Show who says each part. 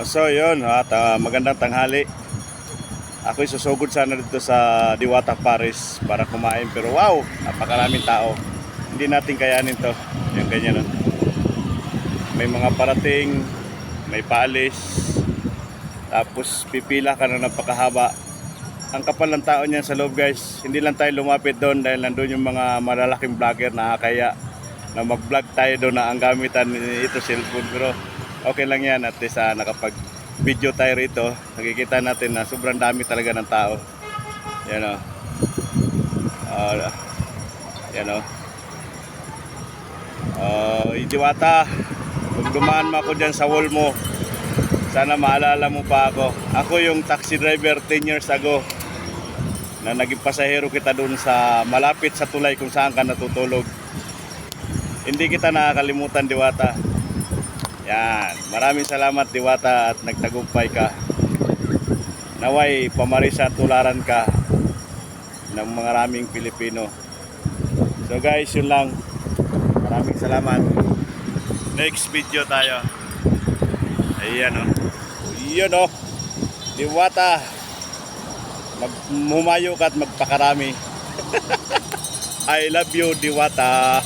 Speaker 1: So yun, at ah, magandang tanghali. Ako'y susugod sana dito sa Diwata Paris para kumain pero wow, napakaraming tao. Hindi natin kayanin to. Yung ganyan no? May mga parating, may paalis, tapos pipila ka na napakahaba. Ang kapal ng tao niyan sa loob guys. Hindi lang tayo lumapit doon dahil nandun yung mga malalaking vlogger na kaya na mag-vlog tayo doon na ang gamitan ito cellphone pero okay lang yan at least ah, nakapag video tayo rito. Nakikita natin na sobrang dami talaga ng tao. Yan o Ah, yan o uh, Idiwata kung dumaan mo ako dyan sa wall mo sana maalala mo pa ako. Ako yung taxi driver 10 years ago na naging pasahero kita doon sa malapit sa tulay kung saan ka natutulog. Hindi kita nakakalimutan Diwata. Yan. Maraming salamat Diwata at nagtagumpay ka. Naway pamarisa tularan ka ng maraming Pilipino. So guys, yun lang. Maraming salamat. Next video tayo. Ayan o. Oh. Yun. Oh. Diwata. Mag humayo ka at magpakarami. I love you, Diwata.